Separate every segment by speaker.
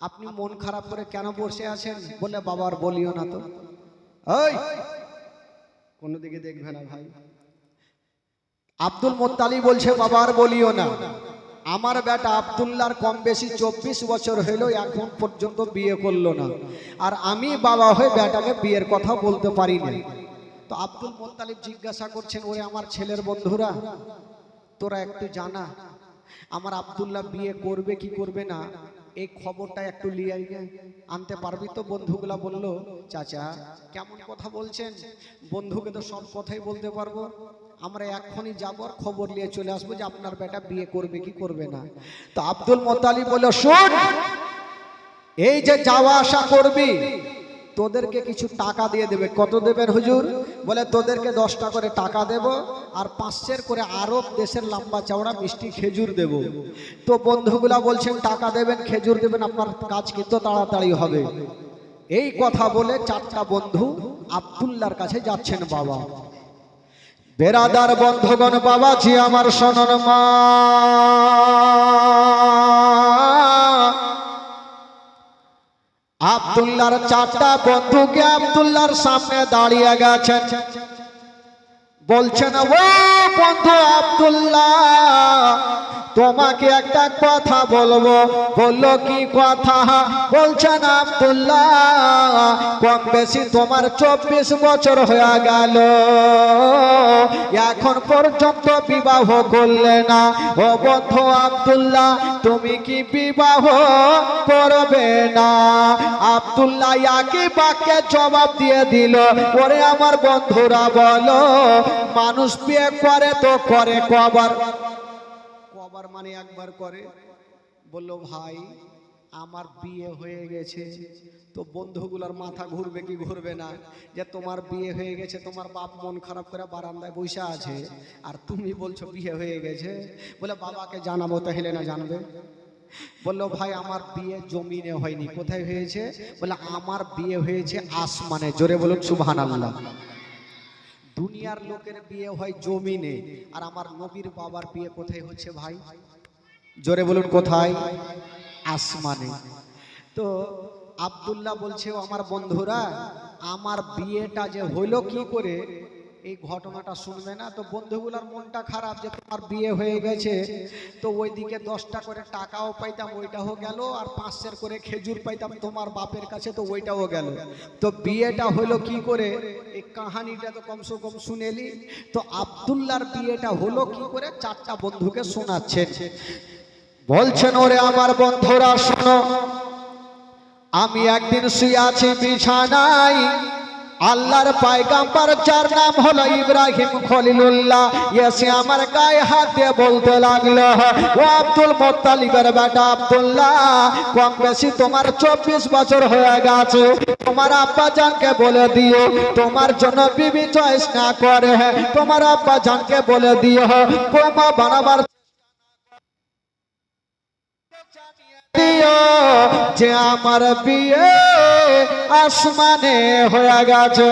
Speaker 1: আপনি মন খারাপ করে কেন বসে আছেন? বলে বাবার বলিও না তো। ওই কোনো দিকে দেখবে না ভাই। আব্দুল মোত্তালি বলছে বাবা আর বলিও না। আমার বেটা আব্দুল্লাহর কম বেশি চব্বিশ বছর হলো এখন পর্যন্ত বিয়ে করল না। আর আমি বাবা হয়ে বেটাকে বিয়ের কথা বলতে পারি না তো আব্দুল মোত্তালিব জিজ্ঞাসা করছেন ওরে আমার ছেলের বন্ধুরা তোরা একটু জানা আমার আব্দুল্লাহ বিয়ে করবে কি করবে না? এই খবরটা একটু লিয়ে আনতে পারবি তো? বন্ধুগুলা বলল, চাচা, কেমন কথা বলছেন? বন্ধুকে তো সব কথাই বলতে পারব। আমরা এখনই যাব আর খবর নিয়ে চলে আসব যে আপনার বেটা বিয়ে করবে কি করবে না। তো আব্দুল মোতালি বলল, শোন, এই যে যাওয়া আসা করবি তোদেরকে কিছু টাকা দিয়ে দেবে। কত দেবেন হুজুর? বলে, তোদেরকে দশটা করে টাকা দেব আর পাঁচশের করে আরব দেশের লম্বা চওড়া মিষ্টি খেজুর দেব। তো বন্ধুগুলা বলছেন, টাকা দেবেন, খেজুর দেবেন, আপনার কাজ কিন্তু তাড়াতাড়ি হবে। এই কথা বলে চারটা বন্ধু আব্দুল্লার কাছে যাচ্ছেন বাবা। বেরাদার বন্ধগণ, বাবাজি, আমার শোনন মা। আব্দুল্লাহর চারটা বন্ধুকে আবদুল্লার সামনে দাঁড়িয়ে গেছেন। বলছেন ও বন্ধু আব্দুল্লাহ তোমাকে একটা কথা বলব। বলল কি কথা? বলছেন আব্দুল্লাহ, কম বেশি তোমার চব্বিশ বছর হয়ে গেল। এখন পর্যন্ত বিবাহ করলে না। ও বন্ধু আব্দুল্লাহ, তুমি কি বিবাহ করবে না? আব্দুল্লাহ একই বাক্যে জবাব দিয়ে দিল, ওরে আমার বন্ধুরা বলো, মানুষ বিয়ে করে তো করে কবার? কবার মানে একবার করে। বলল, ভাই, আমার বিয়ে হয়ে গেছে। তো বন্ধুগুলোর মাথা ঘুরবে কি ঘুরবে না? যে তোমার বিয়ে হয়ে গেছে, তোমার বাপ মন খারাপ করে বারান্দায় বসে আছে। আর তুমি বলছো, বিয়ে হয়ে গেছে? বলে, বাবাকে জানাব তাহলে না জানবে? বলল, ভাই, আমার বিয়ে জমিনে হয়নি। কোথায় হয়েছে? বলে, আমার বিয়ে হয়েছে আসমানে। জোরে বলুন সুবহান আল্লাহ দুনিয়ার লোকের বিয়ে হয় জমিনে। আর আমার নবীর বাবার বিয়ে কোথায় হচ্ছে ভাই? জোরে বলুন কোথায়? আসমানে। তো আবদুল্লাহ বলছে আমার বন্ধুরা, আমার বিয়েটা যে হইল কি করে? এই ঘটনাটা শুনবে না, তো বন্ধুগুলার মনটা খারাপ যে তোমার বিয়ে হয়ে গেছে। তো ওইদিকে দশটা করে টাকাও পাইতাম, ওইটাও গেল, আর পাঁচশের করে খেজুর পাইতাম তোমার বাপের কাছে, তো ওইটাও গেল। তো বিয়েটা হলো কি করে? এই কাহানিটা তো কমসে কম শুনেলি। তো আবদুল্লার বিয়েটা হলো কি করে? চারটা বন্ধুকে শোনাচ্ছে বলছেন, ওরে আমার বন্ধুরা, শোনো, আমি একদিন শুয়ে আছি বিছানায়। আল্লাহর পায়গাম্বার, যার নাম হলো ইব্রাহিম খলিলুল্লাহ। এসে আমার গায়ে হাত দিয়ে বলতে লাগল, ও আব্দুল মোত্তালিবের বেটা আব্দুল্লাহ, কম বেশি তোমার চব্বিশ বছর হয়ে গেছে। তোমার আব্বা জানকে বলে দিও, তোমার জন্য বিবি চয়েস না করে। তোমার আব্বা জানকে বলে দিও, বোমা বানাবার দিও যে আমার বিয়ে আসমানে হয়ে গেছে।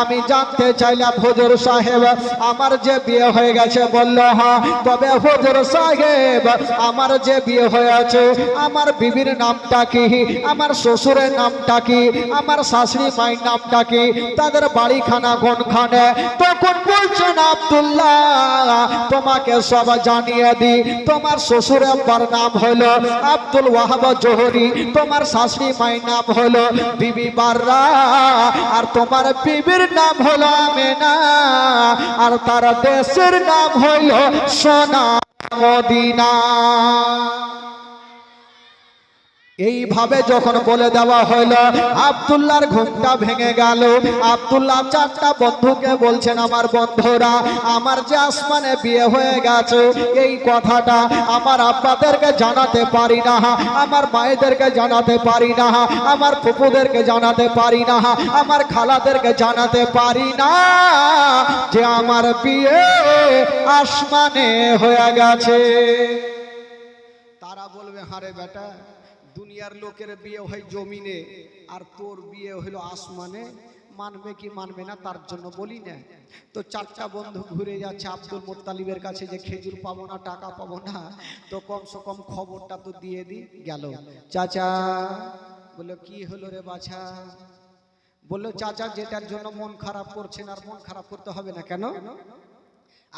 Speaker 1: আমি জানতে চাইলাম হুজুর সাহেব, আমার যে বিয়ে হয়ে গেছে বলল হ্যাঁ তবে হুজুর সাহেব, আমার যে বিয়ে হয়েছে, আমার বিবির নামটা কি? আমার শ্বশুরের নামটা কি? আমার শাশুড়ি মায়ের নামটা কি? তাদের বাড়িখানা কোনখানে? তখন বলছেন, আব্দুল্লাহ, তোমাকে সব জানিয়ে দি তোমার শ্বশুর আব্বার নাম হলো আব্দুল ওয়াহাব জোহরি, তোমার শাশুড়ি মায়ের নাম হলো বিবি বাররা, আর তোমার বিবির নাম হলো আমেনা, আর তার দেশের নাম হলো সোনা মদিনা। এইভাবে যখন বলে দেওয়া হলো আব্দুল্লাহর ঘুমটা ভেঙে গেল। আব্দুল্লাহ চারটা বন্ধুকে বলছেন, আমার বন্ধুরা, আমার যে আসমানে বিয়ে হয়ে গেছে, এই কথাটা আমার আব্বাদেরকে জানাতে পারি না, আমার মায়েদেরকে জানাতে পারি না, আমার ফুপুদেরকে জানাতে পারি না, আমার খালাদেরকে জানাতে পারি না যে আমার বিয়ে আসমানে হয়ে গেছে। তারা বলবে, হারে বেটা দুনিয়ার লোকের বিয়ে হয় জমিনে, আর তোর বিয়ে হলো আসমানে। মানবে কি মানবে না, তার জন্য বলি না। তো চারটা বন্ধু ঘুরে যাচ্ছে আব্দুল মোত্তালিবের কাছে যে, খেজুর পাবো না, টাকা পাবো না। তো কমসে কম খবরটা তো দিয়ে দি, গেল। চাচা বলল, কি হলো রে বাছা? বলল, চাচা, যেটার জন্য মন খারাপ করছেন, আর মন খারাপ করতে হবে না কেন?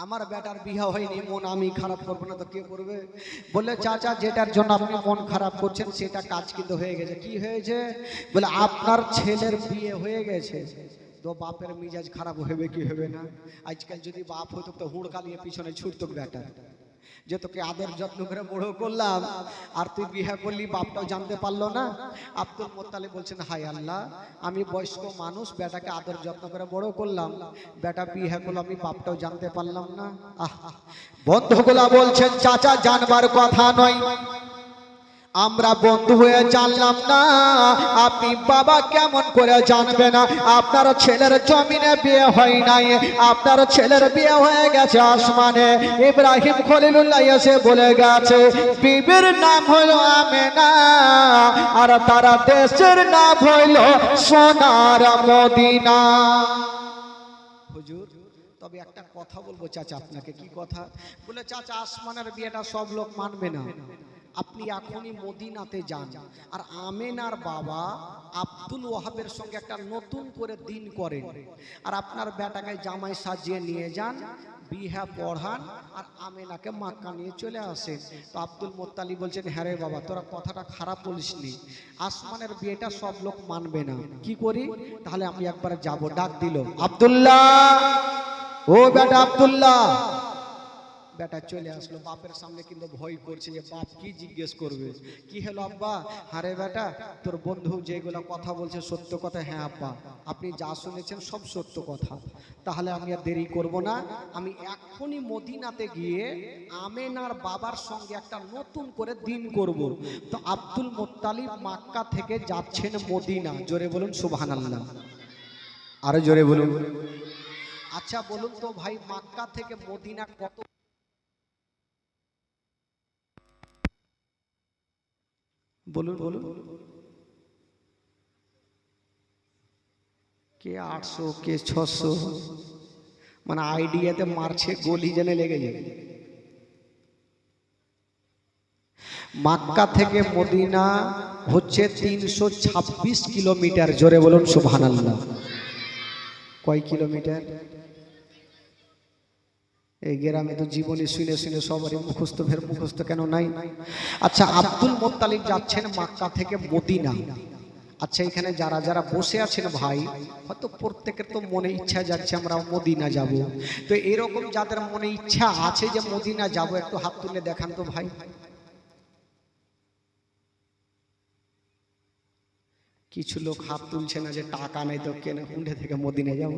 Speaker 1: আমার বেটার বিয়ে হয়নি, মন আমি খারাপ করব না তো কে করবে? বলে চাচা, যেটার জন্য আপনি মন খারাপ করছেন, সেটা কাজ কিন্তু হয়ে গেছে। কি হয়েছে? বলে, আপনার ছেলের বিয়ে হয়ে গেছে। তো বাপের মিজাজ খারাপ হবে কি হবে না? আজকাল যদি বাপ হতো, তো হুড়কালিয়ে পিছনে ছুটতো বেটা। যে তোকে আদর যত্ন করে বড় করলাম। আর তুই বিয়ে করলি বাপটাও জানতে পারল না। আব্দুল মোত্তালে বলছেন হাই আল্লাহ, আমি বয়স্ক মানুষ, বেটাকে আদর যত্ন করে বড় করলাম। বেটা বিয়ে করল আমি বাপটাও জানতে পারলাম না। আহ, বন্ধুগুলা বলছেন, চাচা, জানবার কথা নয়। আমরা বন্ধু হয়ে জানলাম না, আপনি বাবা কেমন করে জানবে না? আপনার ছেলের জমিনে বিয়ে হয় নাই, আপনার ছেলের বিয়ে হয়ে গেছে আসমানে। ইব্রাহিম খলিলুল্লাহ এসে বলে গেছে, বিবির নাম হলো আমেনা, আর তারা দেশের নাম হইল সোনার মদিনা। তবে একটা কথা বলব চাচা আপনাকে, কি কথা? বলে, চাচা, আসমানের বিয়েটা সব লোক মানবে না। আপনি এখনই মদিনাতে যান। আর আমেনার বাবা আব্দুল ওয়াহাবের সঙ্গে একটা নতুন করে দিন করেন। আর আপনার বেটাকে জামাই সাজিয়ে নিয়ে যান, বিহা পড়ান, আর আমেনাকে মাক্কা নিয়ে চলে আসেন। তো আব্দুল মোত্তালি বলছেন হ্যাঁ রে বাবা, তোরা কথাটা খারাপ বলিসনি। আসমানের বিয়েটা সব লোক মানবে না। কি করি? তাহলে আমি একবার যাব। ডাক দিল, আব্দুল্লাহ, ও বেটা আব্দুল্লাহ বেটা চলে আসলো, বাপের সামনে কিন্তু ভয় করছে যে বাপ কি জিজ্ঞেস করবে? কি হলো আব্বা? হারে বেটা, তোর বন্ধু যেগুলো কথা বলছে সত্য কথা হ্যাঁ আব্বা, আপনি যা শুনেছেন সব সত্য কথা। তাহলে আমি আর দেরি করব না। আমি এখনই মদিনাতে গিয়ে আমেনার বাবার সঙ্গে একটা নতুন করে দিন করব। তো আব্দুল মোত্তালিব মাক্কা থেকে যাচ্ছেন মদিনা। জোরে বলুন, সুবহানাল্লাহ। আরও জোরে বলুন। আচ্ছা বলুন তো ভাই, মাক্কা থেকে মদিনা কত বলুন বলুন। কে আটশো, কে ছশো? মানে আইডিয়াতে মারছে, গলি জেনে লেগে যাবে মাক্কা থেকে মদিনা হচ্ছে তিনশো ছাব্বিশ কিলোমিটার। জোরে বলুন, সুবহানাল্লাহ। কয় কিলোমিটার? এই গ্রামে তো জীবনে শুনে শুনে সবারই মুখস্থ ফের মুখস্থ কেন নাই? আচ্ছা আব্দুল মোত্তালিব যাচ্ছেন মাক্কা থেকে মদিনা। আচ্ছা এখানে যারা যারা বসে আছেন ভাই, হয়তো প্রত্যেকের তো মনে ইচ্ছা যাচ্ছে আমরা মদিনা যাব। তো এরকম যাদের মনে ইচ্ছা আছে যে মদিনা যাব, একটু হাত তুলে দেখান তো ভাই। কিছু লোক হাত তুলছে না যে টাকা নেই তো কেন হুন্ডে থেকে মদিনা যাব?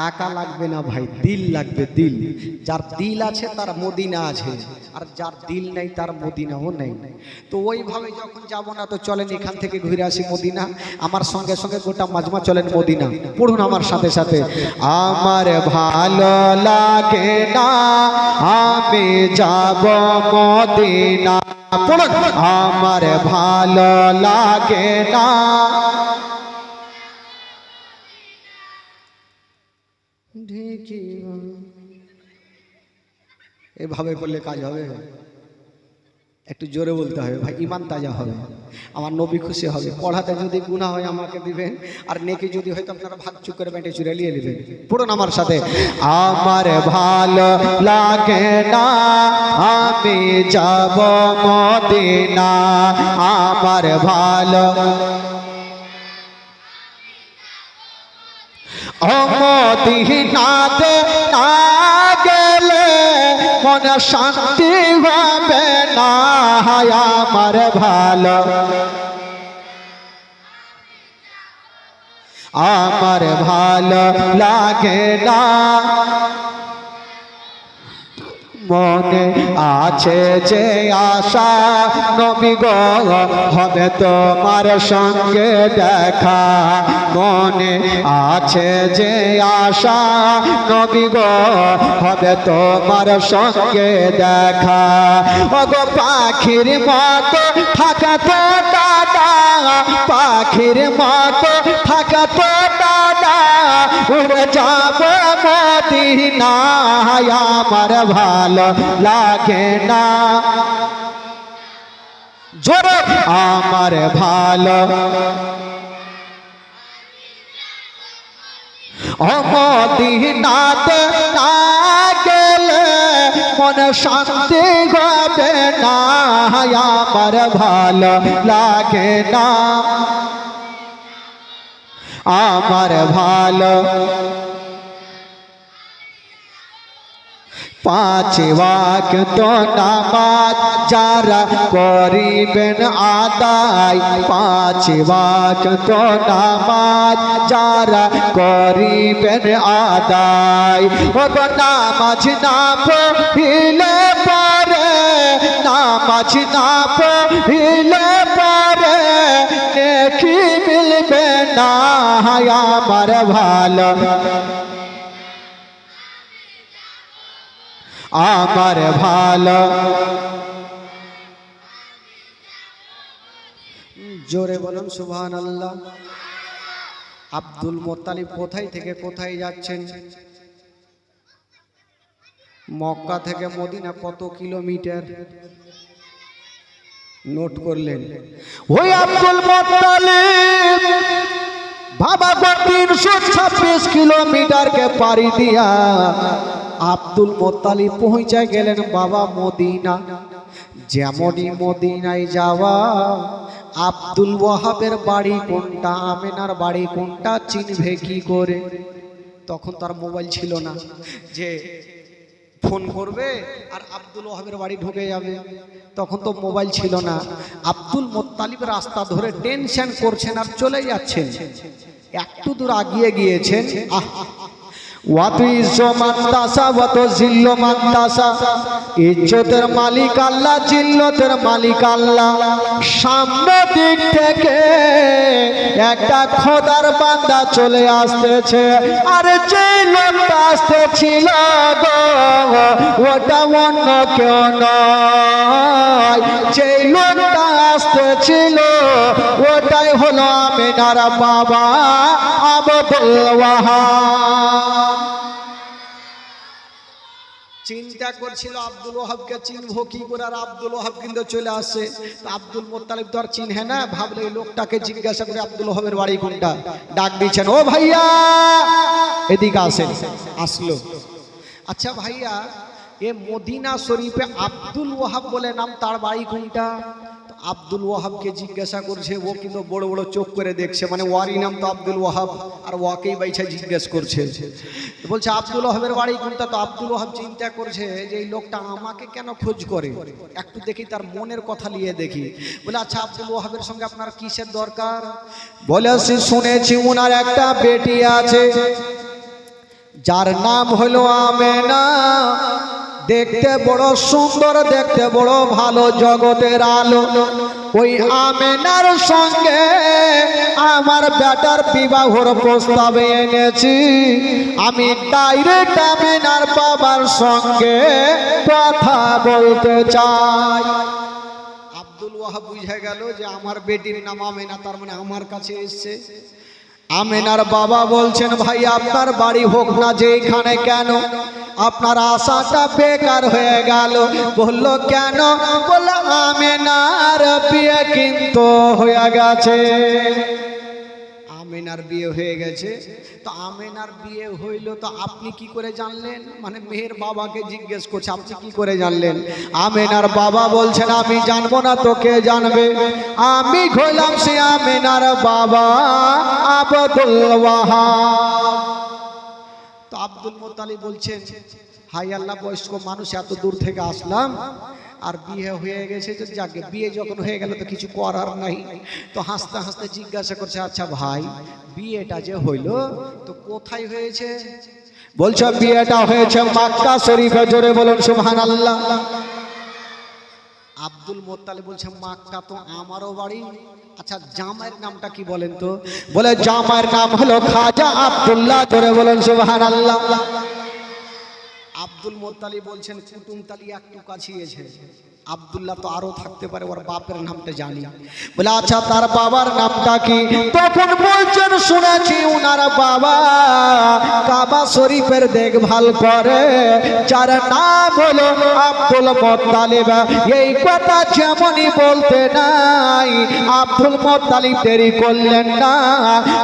Speaker 1: টাকা লাগবে না ভাই, দিল লাগবে, দিল। যার দিল আছে, তার মদিনা আছে। আর যার দিল নেই, তার মদিনাও নেই। তো ওইভাবে যখন যাব না, তো চলেন এখান থেকে ঘুরে আসি মদিনা। আমার সঙ্গে সঙ্গে গোটা মাজমা চলেন মদিনা। পড়ুন আমার সাথে সাথে। আমার ভালো লাগে না, আমি যাব মদিনা। পড়ুন, আমার ভালো লাগে না এভাবে করলে কাজ হবে? একটু জোরে বলতে হবে, ভাই ইমান তাজা হবে। আমার নবী খুশি হবে। পড়াতে যদি গুণা হয় আমাকে দিবেন, আর নেকি যদি হয় আপনারা ভাগ চুক করে বেঁটে চুরে নিয়ে নেবেন। পড়ুন আমার সাথে। আমার ভালো লাগে না, আমি যাব মদিনা। আমার ভালো অমদিনাতে না মনে শান্তি হবে না? আমার ভালো। আমার ভালো লাগে না। মনে আছে যে আশা নবী গো, হবে তোমার সঙ্গে দেখা। মনে আছে যে আশা নবী গো, হবে তোমার সঙ্গে দেখা। ওগো পাখির মতো থাকা তো কাটা পাখির মতো থাকে তো দাদা। উড়ে যাব মদিনায়, আমার ভালো লাগে না। জোরে, আমার ভালো। অমদিনাতে না মনে শান্তি হবে না আমার ভালো লাগে না। আমার ভালো পাঁচ ওয়াক্ত নামাজ যারা করিবেন আদায়, পাঁচ ওয়াক্ত নামাজ যারা করিবেন আদায়। ও নামাজ না পড়িলে পরে, নামাজ না পড়িলে পরে নেকি মিলবে না আমার ভালো। আমার ভালো। জোরে বলুন সুবহান আল্লাহ আব্দুল মোত্তালিব কোথায় থেকে কোথায় যাচ্ছেন? মক্কা থেকে মদিনা কত কিলোমিটার? নোট করলেন। ওই আব্দুল মোত্তালিব বাবা তিনশো ছাব্বিশ কিলোমিটারকে পাড়ি দিয়া আব্দুল মোত্তালিব পৌঁছে গেলেন বাবা মদিনা। যেমনই মদিনায় যাওয়া, আব্দুল ওয়াহাবের বাড়ি কোনটা, আমেনার বাড়ি কোনটা, চিনবে কি করে? তখন তার মোবাইল ছিল না। যে ফোন করবে আর আব্দুল ওয়াহাবের বাড়ি ঢুকে যাবে। তখন তো মোবাইল ছিল না। আব্দুল মোত্তালিব রাস্তা ধরে টেনশন করছেন আর চলে যাচ্ছেন। একটু দূর আগিয়ে গিয়েছেন। আহ ইজ্জতের মালিক আল্লাহ, জিল্লতের মালিক আল্লাহ। সামনে দিক থেকে একটা খোদার বান্দা চলে আসতেছে। আর যে লোকটা আসতেছিল ওটা অন্য কেউ নয়। যে লোকটা আসতেছিল, ওটাই হলো আমিনার বাবা আবদুল ওয়াহাব। চিন্তা করছিল আব্দুল ওহাবকে চিনবো কি করে, আর আব্দুল ওহাব কিন্তু চলে আসে। তো আব্দুল মোত্তালিব তো আর চিনহে না, ভাবলে লোকটাকে জিজ্ঞাসা করে আব্দুল ওহাবের বাড়ি কোনটা? ডাক দিচ্ছেন, ও ভাইয়া! এদিকে আসেন, আসলো। আচ্ছা ভাইয়া, এ মদিনা শরীফে আব্দুল ওহাব বলে নাম, তার বাড়ি কোনটা? আব্দুল ওয়াহাবকে জিজ্ঞাসা করছে, ও কিন্তু বড় বড় চোখ করে দেখছে মানে ওয়ারই নাম তো আব্দুল ওয়াহাব, আর ওয়াকেই বাইছা জিজ্ঞেস করছে। বলছে, আব্দুল ওয়াহাবের বাড়ি কোনটা? তো আব্দুল ওয়াহাব চিন্তা করছে যে এই লোকটা আমাকে কেন খোঁজ করে? একটু দেখি তার মনের কথা নিয়ে দেখি। বলে আচ্ছা আব্দুল ওয়াহাবের সঙ্গে আপনার কিসের দরকার? বলে শুনেছি ওনার একটা বেটি আছে, যার নাম হলো আমেনা। দেখতে বড় সুন্দর, দেখতে বড় ভালো জগতের আলো। ওই আমেনার সঙ্গে আমার বেটার বিবাহর প্রস্তাবে এনেছি। আমি ডাইরেক্ট আমেনার বাবার সঙ্গে কথা বলতে চাই। আব্দুল ওয়াহাব বুঝে গেল যে আমার বেটির নাম আমেনা, তার মানে আমার কাছে এসছে। আমেনার বাবা বলছেন, ভাই, আপনার বাড়ি হোক না যে এখানে কেন? আপনার আশাটা বেকার হয়ে গেল। বলল, কেন? বলল, আমেনার বিয়ে কিন্তু হয়ে গেছে। আমেনার বিয়ে হয়ে গেছে। তো আমেনার বিয়ে হইল তো আপনি কি করে জানলেন? মানে মেয়ের বাবাকে জিজ্ঞেস করছে, আপনি কি করে জানলেন? আমেনার বাবা বলছেন, আমি জানব না তো কে জানবে? আমি হইলাম সে আমেনার বাবা আবদুল তো আব্দুল মোতালি বলছেন হাই আল্লাহ, বয়স্ক মানুষ, এত দূর থেকে আসলাম। আর বিয়ে হয়ে গেছে যে যাকে বিয়ে যখন হয়ে গেল তো কিছু করার নাই। তো হাসতে হাসতে জিজ্ঞাসা করছে আচ্ছা ভাই, বিয়েটা যে হইল, তো কোথায় হয়েছে? বলছো, বিয়েটা হয়েছে মাক্কা শরীফে। জোরে বলুন সুবহান আল্লাহ আব্দুল মোত্তালে বলছে, মাক্কা তো আমারও বাড়ি। আচ্ছা জামাইয়ের নামটা কি বলেন তো? বলে, জামাইয়ের নাম হলো খাজা আব্দুল্লাহ। ধরে বলেন সুবহান আল্লাহ আব্দুল মোত্তালি বলছেন কুটুমতালি একটু কাছিয়েছে আব্দুল্লাহ তো আরও থাকতে পারে, ওর বাপের নামটা জানি। বলে আচ্ছা তার বাবার নামটা কি? তখন বলছেন, শুনেছি উনার বাবা কাবা শরীফের দেখভাল করে। যার নাম হলো আব্দুল মোত্তালিব। এই কথা যেমনই বলতে নাই, আব্দুল মোত্তালিব দেরি করলেন না।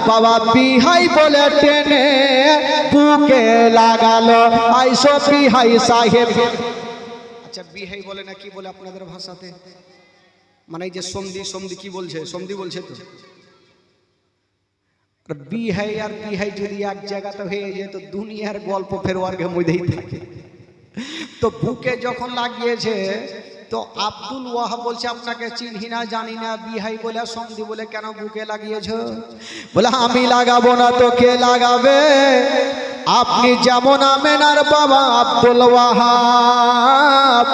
Speaker 1: বাবা বিহাই বলে টেনে বুকে লাগালো। আইসো বিহাই সাহেব আচ্ছা বিহাই বলে না, কি বলে আপনাদের ভাষাতে? মানে এই যে সন্ধি সন্ধি কি বলছে? সন্ধি বলছে তো? বিহাই আর বিহাই যদি এক জায়গাতে হয়ে যেত দুনিয়ার গল্প ফেরোয়ার মধ্যেই থাকে। তো বুকে যখন লাগিয়েছে তো আব্দুল ওয়াহাব বলছে, আপনাকে চিনহি না, জানি না, বিহাই বলে, সন্ধি বলে কেন বুকে লাগিয়েছ? বলে, আমি লাগাবো না তো কে লাগাবে। আপনি যেমন আমেনার বাবা আব্দুল ওয়াহাব,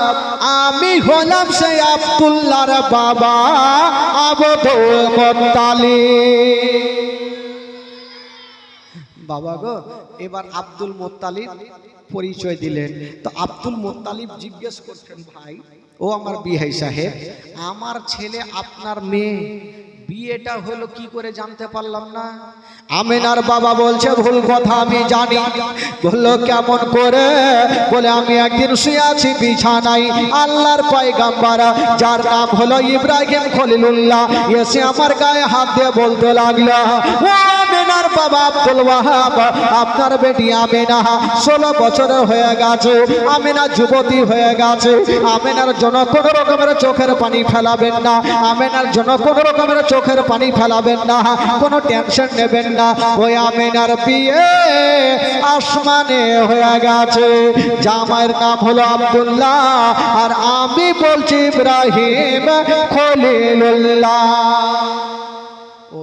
Speaker 1: আমি হলাম সেই আব্দুল্লাহর বাবা আবদুল বাবা গো, এবার আব্দুল মোত্তালিব পরিচয় দিলেন। তো আব্দুল মোত্তালিব জিজ্ঞেস করছেন, ভাই ও আমার বিহাই সাহেব, আমার ছেলে আপনার মেয়ে। বিয়েটা হলো কি করে জানতে পারলাম না। আমেনার বাবা বলছে, ভুল কথা আমি জানি। বলল, কেমন করে? বলে, আমি একদিন শুয়ে আছি বিছানায়। আল্লাহর পয়গাম্বার, যার নাম হলো ইব্রাহিম খলিলুল্লাহ। এসে আমার গায়ে হাত দিয়ে বলতে লাগল বাবা, আব্দুল ওয়াহাব, আপনার বেটি আমেনা ষোলো বছরের হয়ে গেছে, আমেনা যুবতী হয়ে গেছে। আমেনার জন্য কোন রকমের চোখের পানি ফেলাবেন না, আমেনার জন্য কোন রকমের চোখের পানি ফেলাবেন না, কোনো টেনশন নেবেন না। ওই আমেনার বিয়ে আসমানে হয়ে গেছে। জামাইয়ের নাম হলো আব্দুল্লাহ, আর আমি বলছি ইব্রাহিম খলিলুল্লাহ।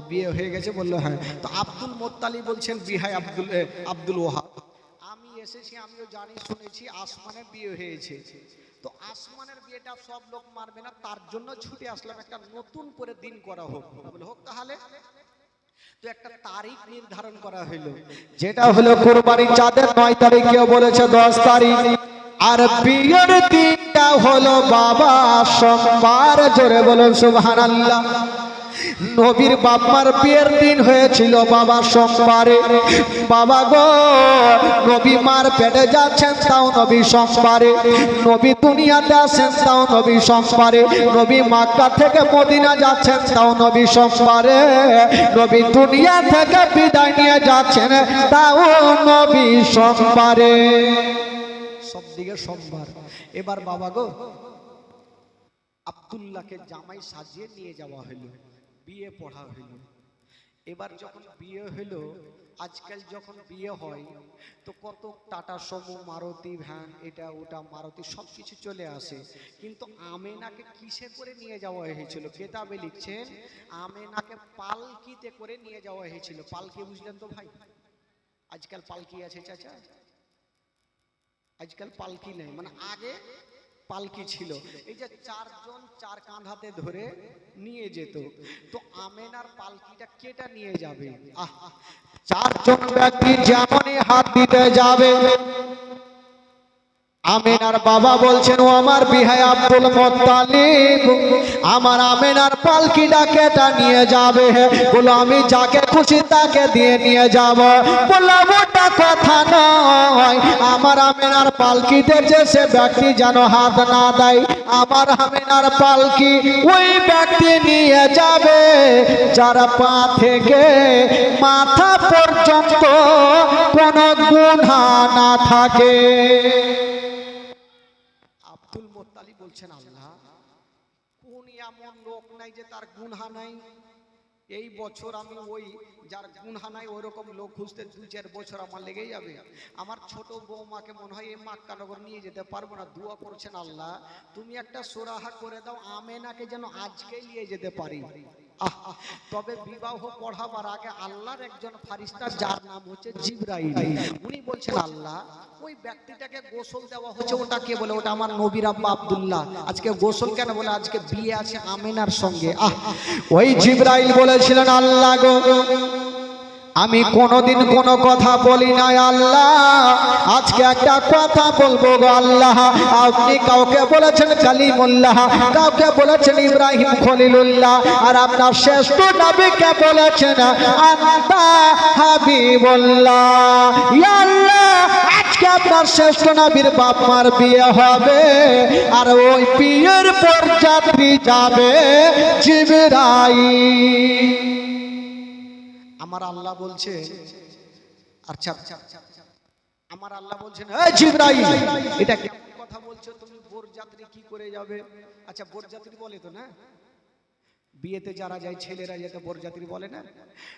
Speaker 1: বিয়ে হয়ে গেছে বলল হ্যাঁ। তো আব্দুল মোত্তালি বলছেন, বিহাই আব্দুল আব্দুল ওহাব আমি এসেছি, আমিও জানি, শুনেছি, আসমানের বিয়ে হয়েছে। তো আসমানের বিয়েটা সব লোক মারবে না, তার জন্য ছুটে আসলাম, একটা নতুন করে দিন করা হোক। হোক তাহলে। তো একটা তারিখ নির্ধারণ করা যেটা হলো কোরবানি চাঁদের নয় তারিখ কেউ বলেছে, দশ তারিখ। আর বিয়ের দিনটা হলো বাবা সোমবার, জোরে বলুন সুবহান আল্লাহ নবীর বাপমার বিয়ের দিন হয়েছিল বাবা সোমবারে। বাবা গো, নবী মার পেটে যাচ্ছেন তাও নবী সোমবারে। নবী দুনিয়াতে আসেন তাও নবী সোমবারে। নবী মাক্কা থেকে মদিনা যাচ্ছেন তাও নবী সোমবারে। নবী দুনিয়া থেকে বিদায় নিয়ে যাচ্ছেন তাও নবী সোমবারে। সব দিকে সোমবার। এবার বাবা গো, আব্দুল্লাহকে জামাই সাজিয়ে নিয়ে যাওয়া হলো। বিয়ে পড়া হইল। এবার যখন বিয়ে হইল, আজকাল যখন বিয়ে হয়, তো কত টাটা সমু, মারুতি, ভ্যান, এটা, ওটা, মারুতি সব কিছু চলে আসে। কিন্তু আমেনাকে কিসে করে নিয়ে যাওয়া হয়েছিল? কেতাবে লিখছেন, আমেনাকে পালকিতে করে নিয়ে যাওয়া হয়েছিল। পালকি বুঝলেন তো ভাই? আজকাল পালকি আছে, চাচা? আজকাল পালকি নেই। মানে আগে পালকি ছিল। এই যে চারজন চার কাঁধাতে ধরে নিয়ে যেত। তো আমেনার পালকিটা কেটা নিয়ে যাবে? চারজন ব্যক্তি যেমনই হাত দিতে যাবে। আমেনার বাবা বলছেন, ও আমার বিহাই আব্দুল মোত্তালিব, আমার আমেনার পালকিটা কেটা নিয়ে যাবে? বলো, আমি যাকে খুশি তাকে দিয়ে নিয়ে যাব। বললাম ওটা কথা নয় আমার আমেনার পালকিতে যে সে ব্যক্তি যেন হাত না দেয়। আমার আমেনার পালকি ওই ব্যক্তি নিয়ে যাবে, যার পা থেকে মাথা পর্যন্ত কোনো গুণা না থাকে। আব্দুল মোত্তালি বলছেন, আল্লাহ, কোন এমন লোক নাই যে তার গুনহা নাই? এই বছর আমি ওই যার গুনহা নাই ওরকম লোক খুঁজতে দু চার বছর আমার লেগে যাবে। আমার ছোট বৌমাকে মনে হয় এই মাক্কানগর নিয়ে যেতে পারব না, দোয়া করছেন আল্লাহ। তুমি একটা সোরাহা করে দাও, আমেনাকে যেন আজকে নিয়ে যেতে পারি। তবে বিবাহ পড়াবার আগে আল্লাহর একজন ফারিস্তা, যার নাম হচ্ছে জিব্রাইল, উনি বলছেন, আল্লাহ, ওই ব্যক্তিটাকে গোসল দেওয়া হচ্ছে ওটা কে বলে? ওটা আমার নবীর আব্বা আব্দুল্লাহ। আজকে গোসল কেন বলে? আজকে বিয়ে আছে আমেনার সঙ্গে। আহ, ওই জিব্রাইল বলেছিলেন, আল্লাহ গো আমি কোনোদিন কোনো কথা বলি নাই, আল্লাহ। আজকে একটা কথা বলব গো আল্লাহ। আপনি কাউকে বলেছেন কালিমুল্লাহ, কাউকে বলেছেন ইব্রাহিম খলিলুল্লাহ, আর আপনার শ্রেষ্ঠ নবীকে বলেছেন আন্তা হাবিবুল্লাহ। আল্লাহ, আজকে আপনার শ্রেষ্ঠ নবীর বাপ মার বিয়ে হবে, আর ওই বিয়ের পর যাত্রী যাবে জিবরাই আমার আল্লাহ বলছে আচ্ছা আচ্ছা আমার আল্লাহ বলছেন এটা কেমন কথা বলছো? তুমি বোর যাত্রী কি করে যাবে? আচ্ছা বোর যাত্রী বলে তো না? বিয়েতে যারা যায়, ছেলেরা যেতে বরযাত্রী বলে না?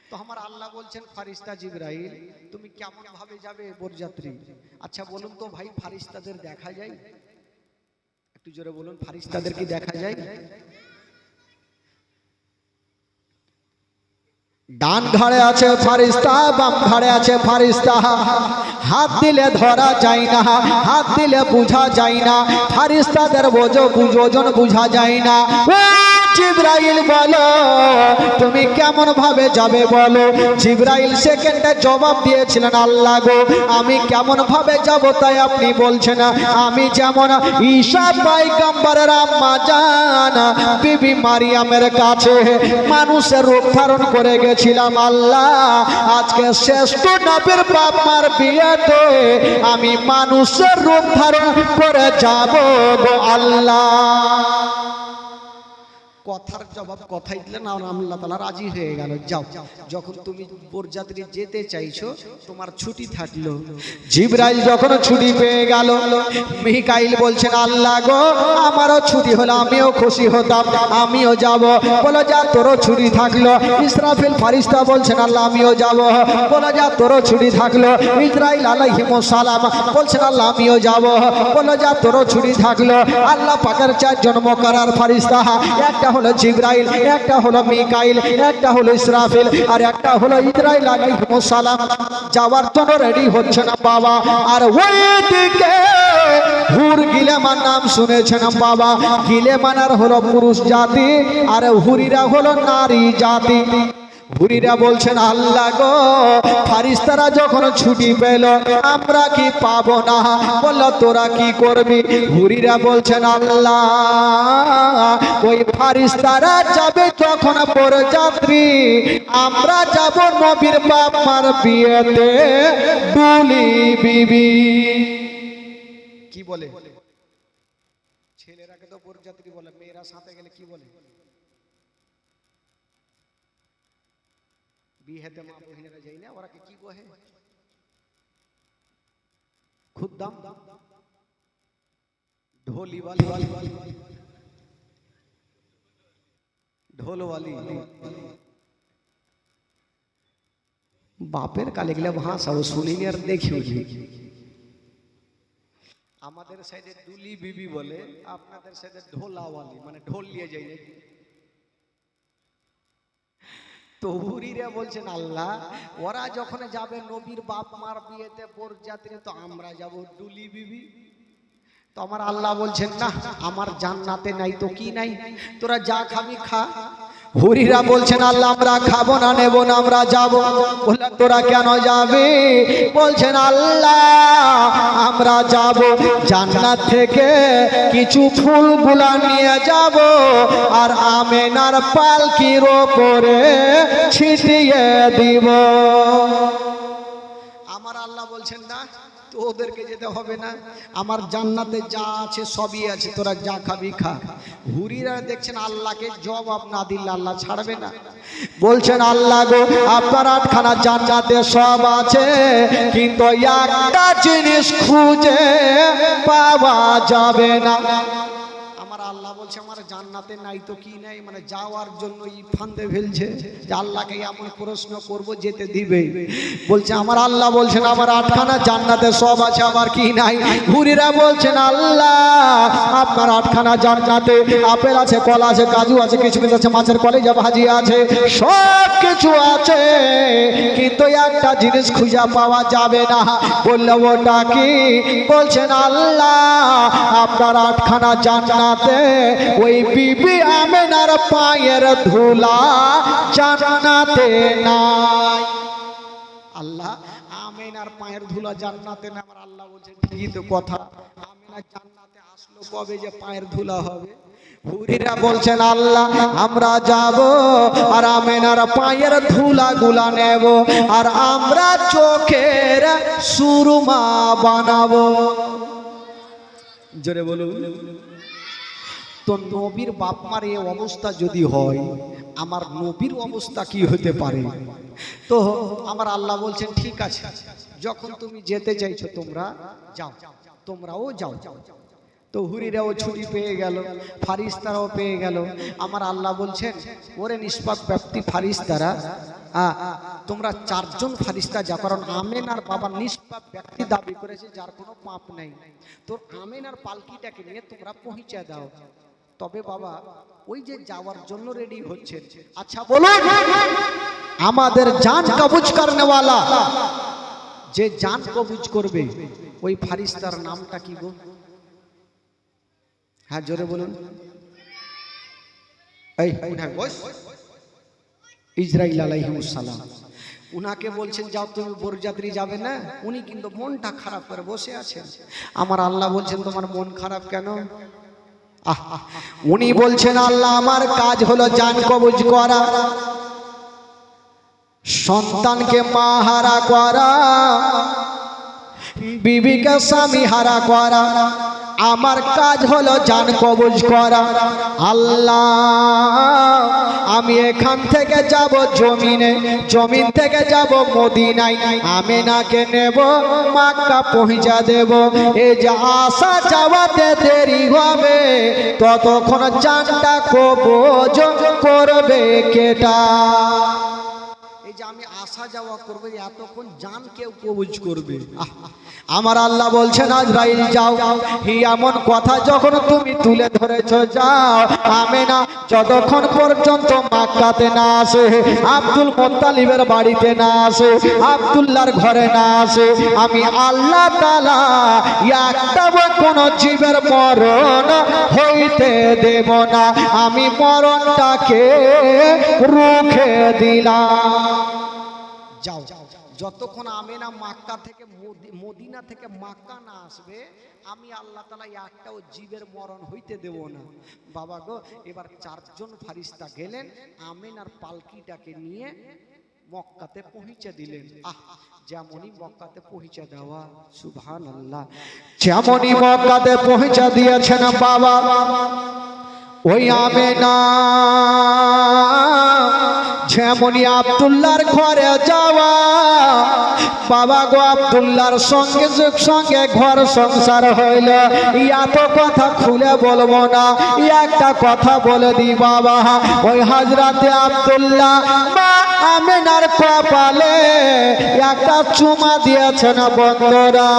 Speaker 1: তো আমার আল্লাহ বলছেন, ফারিস্তা জিবরাইল, তুমি কেমন ভাবে যাবে বরযাত্রী আচ্ছা বলুন তো ভাই, ফারিস্তাদের দেখা যায়? একটু জোরে বলুন, ফারিস্তাদের কি দেখা যায়? ডান ঘাড়ে আছে ফারিস্তা, বাম ঘাড়ে আছে ফারিস্তা। হাত দিলে ধরা যায় না, হাত দিলে বুঝা যায় না। ফারিস্তাদের বোঝো ওজন বুঝা যায় না। জিব্রাইল বলো, তুমি কেমন ভাবে যাবে বলো? জিব্রাইল সেকেন্ডে জবাব দিয়েছিলেন, আল্লাহ গো, আমি কেমন ভাবে যাব তাই আপনি বলছেন? আমি যেমন ঈশা পাইগাম্বারের আম্মা জান, বিবি মারিয়ামের কাছে মানুষের রূপ ধারণ করে গেছিলাম, আল্লাহ, আজকে শ্রেষ্ঠ নবীর বাপ মার বিয়েতে আমি মানুষের রূপ ধারণ করে যাব গো, আল্লাহ। কথার জবাব কথাই দিলেন আর আল্লাহ তালা রাজি হয়ে গেল। যাও, যখন তুমি বরযাত্রী যেতে চাইছো, তোমার ছুটি থাকল। জিব্রাইল যখন ছুটি পেয়ে গেল, মিকাইল বলছেন, আল্লাহ গো, আমারও ছুটি হলো, আমিও খুশি হতাম, আমিও যাব। বলো, যা তোরও ছুটি থাকল। ইসরাফিল ফারিস্তা বলছেন, আল্লাহ, আমিও যাব। বলো, যা তোরও ছুটি থাকল। ইসরাইল আলাইহিম সালাম বলছেন, আল্লাহ, আমিও যাব। বলো, যা তোরও ছুটি থাকল। আল্লাহ পাকের চারজন মকারার ফারিস্তা, একটা হলো জিব্রাইল, একটা হলো মিকাইল, একটা হলো ইসরাফিল, আর একটা হলো ইসরাইল সালাম। যাওয়ার জন্য রেডি হচ্ছে না বাবা। আর ওইদিকে হুর গিলেমান নাম শুনেছেন বাবা। গিলেমানার হলো পুরুষ জাতি, আর হুরিরা হলো নারী জাতি। হুরিরা বলছেন, আল্লাহ গো, ফারিস্তারা যখন ছুটি পেল, আমরা কি পাব না? বলল, তোরা কি করবি? হুরিরা বলছেন, আল্লাহ, ওই ফারিস্তারা যাবে যখন যাত্রী আমরা যাব নবীর বাপ মার বিয়েতে। ডুলি বিবি। কি বলে? ছেলেরাকে তো বরযাত্রী বলে, মেয়েরা সাথে গেলে কি বলে? বিহেতে মা বহিনেরা যাই না ওরা কি কহে খুদ্দাম ঢোলি वाली ঢোল वाली বাপের কালে গেলে ভাষা ও শুনিনি আর দেখিও আমাদের সাইডে দুলি বিবি বলে আপনাদের সাইডে ঢোলাওয়ালি মানে ঢোল নিয়ে যাই নাকি তো হুরিরা বলছেন, আল্লাহ, ওরা যখন যাবে নবীর বাপ মার বিয়েতে বরযাত্রী তো আমরা যাব ডুলি বিবি। তো আমার আল্লাহ বলছেন, না, আমার জান্নাতে নাই তো কি নাই? তোরা যা খাবি খা। হুরিরা বলছেন, আল্লাহ, আমরা খাব না, নেব না, আমরা যাব। বললে তোরা কেন যাবে? বলছেন, আল্লাহ, আমরা যাব জান্নাত থেকে কিছু ফুলগুলা নিয়ে যাব আর আমেনার পালকির ওপরে ছিটিয়ে দিব। আমার আল্লাহ বলছেন, না ওদেরকে যেতে হবে না। আমার জান্নাতে যা আছে সবই আছে, তোরা যা খাবি খা। হুরিরা দেখছেন আল্লাহকে জবাব না দিলে আল্লাহ ছাড়বে না। বলছেন, আল্লাহ গো, আপনার আটখানা জান্নাতে সব আছে, কিন্তু একটা জিনিস খুঁজে পাওয়া যাবে না। আল্লাহ বলছে, আমার জান্নাতে নাই তো কি নাই? মানে যাওয়ার জন্য ই ফান্দে ফেলছে যে আল্লাহকে এমন প্রশ্ন করব, যেতে দিবে। বলছে, আমার আল্লাহ বলছেন, আমার আটখানা জান্নাতে সব আছে আবার কি নাই? হুরিরা বলছেন, আল্লাহ, আপনার আটখানা জান্নাতে আপেল আছে, কলা আছে, কাজু আছে, কিছু কিছু আছে, মাছের কলেজা, ভাজি আছে, সব কিছু আছে। কিন্তু একটা জিনিস খুঁজে পাওয়া যাবে না। বলল, ওটা কি? বলছেন, আল্লাহ, আপনার আটখানা জান্নাতে ওই বিবি আমেনার পায়ের ধুলা জান্নাতে নাই। আল্লাহ আমেন আর পায়ের ধুলা জান্নাতে না আমার আল্লাহ বলছে ঠিকই তো কথা। আমেন জান্নাতে আসলো কবে যে পায়ের ধুলা হবে? হুরিরা বলছেন, আল্লাহ, আমরা যাব আর আমেনার পায়ের ধুলা গুলা নেব আর আমরা চোখের সুরমা বানাবো। জোরে বলুন। তো নবীর বাপ মার এই অবস্থা যদি হয়, আমার নবীর অবস্থা কি হতে পারে? তো আমার আল্লাহ বলছেন, ঠিক আছে, যখন তুমি যেতে চাইছো তোমরা যাও, তোমরাও যাও। তো হুরিরাও ছুটি পেয়ে গেল, ফারিস্তারাও পেয়ে গেল। আমার আল্লাহ বলছেন, ওরে নিষ্পাপ ব্যক্তি ফারিস্তারা তোমরা চারজন ফারিস্তা যা কারণ আমেন আর বাবা নিষ্পাপ ব্যক্তি দাবি করেছে, যার কোনো পাপ নেই। তোর আমেন আর পালকিটাকে নিয়ে তোমরা পৌঁছে দাও। তবে বাবা ওই যে যাওয়ার জন্য রেডি হচ্ছেন আচ্ছা বলুন আমাদের জান কবুজ করনেওয়ালা। যে জান কবুজ করবে ওই ফারিস্তার নামটা কি গো? হ্যাঁ জোরে বলুন। এই ইসরাইল আলাইহিমুসালাম উনাকে বলছেন যাও তুমি বরযাত্রী যাবে না? উনি কিন্তু মনটা খারাপ করে বসে আছেন। আমার আল্লাহ বলছেন তোমার মন খারাপ কেন? উনি বলছেন, আল্লাহ, আমার কাজ হলো জান কবজ করা। সন্তানকে মা হারা করা, বিবিকে স্বামী হারা করা। আমার কাজ হলো জান কবজ করা। আল্লাহ আমি এখান থেকে যাব জমিনে জমিন থেকে যাব মদিনায়। আমেনাকে নেব মাক্কা পৌঁছা দেব। এই যে আসা যাওয়াতে দেরি হবে ততক্ষণ জানটা কবজ করবে কেটা? এই যে আমি আসা যাওয়া করব এতক্ষণ জান কেউ কবুজ করবে। আহ, আমার আল্লাহ বলছেন, আজরাইল যাও। হি এমন কথা যখন তুমি তুলে ধরেছ, যাও আমি না যতক্ষণ পর্যন্ত মাক্কাতে না আসে, আব্দুল মোত্তালিবের বাড়িতে না আসে, আব্দুল্লাহর ঘরে না আসে, আমি আল্লাহ তালা একটা কোন জীবের মরণ হইতে দেব না। আমি মরণটাকে রুখে দিলাম। যাও যাও। যতক্ষণ আমেনা মাক্কা থেকে মদি- মদিনা থেকে মাক্কা না আসবে, আমি আল্লাহ তালা একটাও জীবের মরণ হইতে দেব না। বাবা গো, এবার চারজন ফারিস্তা গেলেন আমিন আর পালকিটাকে নিয়ে মক্কাতে পৌঁছে দিলেন। আহ, যেমনই মক্কাতে পৌঁছে দেওয়া সুবহান আল্লাহ যেমনই মক্কাতে পৌঁছে দিয়েছেন বাবা। ওই আমেনা। যেমনই আব্দুল্লাহর ঘরে যাওয়া, বাবা গো আব্দুল্লাহর সঙ্গে সঙ্গে ঘর সংসার হইল। এত কথা খুলে বলব না, একটা কথা বলে দি বাবা। ওই হাজরাতে আব্দুল্লাহ মা আমেনার কপালে একটা চুমা দিয়েছেন বন্ধরা।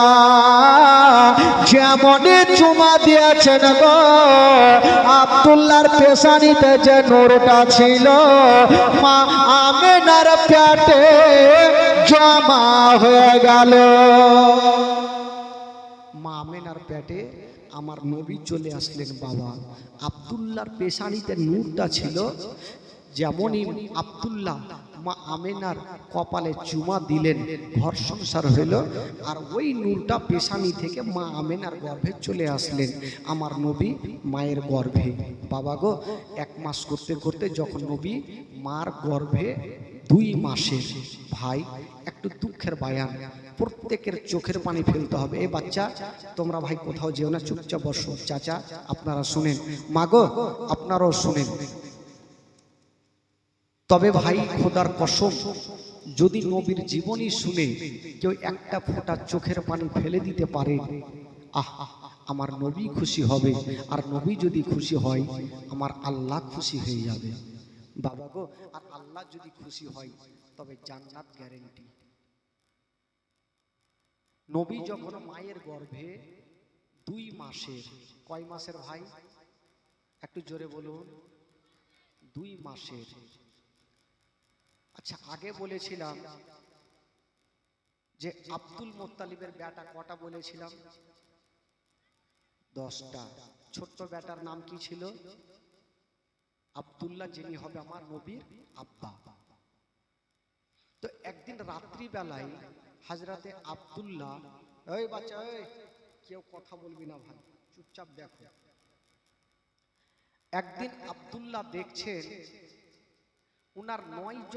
Speaker 1: যেমনই চুমা দিয়েছেন গো আব্দুল্লাহর পেশানিতে যে নোরটা ছিল, মা আমেনার প্যাটে জমা হয়ে গেল। মা আমেনার প্যাটে আমার নবী চলে আসলেন বাবা। আবদুল্লার পেশানিতে নূরটা ছিল, যেমনই আব্দুল্লাহ মা আমেনার কপালে চুমা দিলেন, ঘর সংসার হইল। আর ওই নূরটা পেশানি থেকে মা আমেনার গর্ভে চলে আসলেন। আমার নবী মায়ের গর্ভে। বাবা গো, এক মাস করতে করতে যখন নবী মার গর্ভে দুই মাসের, ভাই, একটু দুঃখের বায়ান। প্রত্যেকের চোখের পানি ফেলতে হবে। এ বাচ্চা, তোমরা ভাই কোথাও যেও না, চুপচাপ বসো। চাচা, আপনারা শুনেন। মাগো আপনারাও শুনেন। তবে ভাই, খোদার কসম, যদি নবীর জীবনী শুনে কেউ একটা ফোঁটা চোখের পানি ফেলে দিতে পারে, আহ, আমার নবী খুশি হবে। আর নবী যদি খুশি হয়, আমার আল্লাহ খুশি হয়ে যাবে। বাবা গো, আর আল্লাহ যদি খুশি হয়, তবে জান্নাত গ্যারেন্টি নবী যখন মায়ের গর্ভে দুই মাসের, কয় মাসের ভাই? একটু জোরে বলুন। দুই মাসের। আচ্ছা আগে বলেছিলাম যে আব্দুল মোত্তালিবের বেটা কটা বলেছিলাম? দশটা। ছোট্ট বেটার নাম কি ছিল? আব্দুল্লাহ, যিনি হবে আমার নবীর আব্বা। তো একদিন রাত্রিবেলায় হাজরাতে আব্দুল্লাহ ওই বাচ্চা ওই কেউ কথা বলবি না ভাই, চুপচাপ দেখো। একদিন আবদুল্লাহ দেখছেন, উনার নয়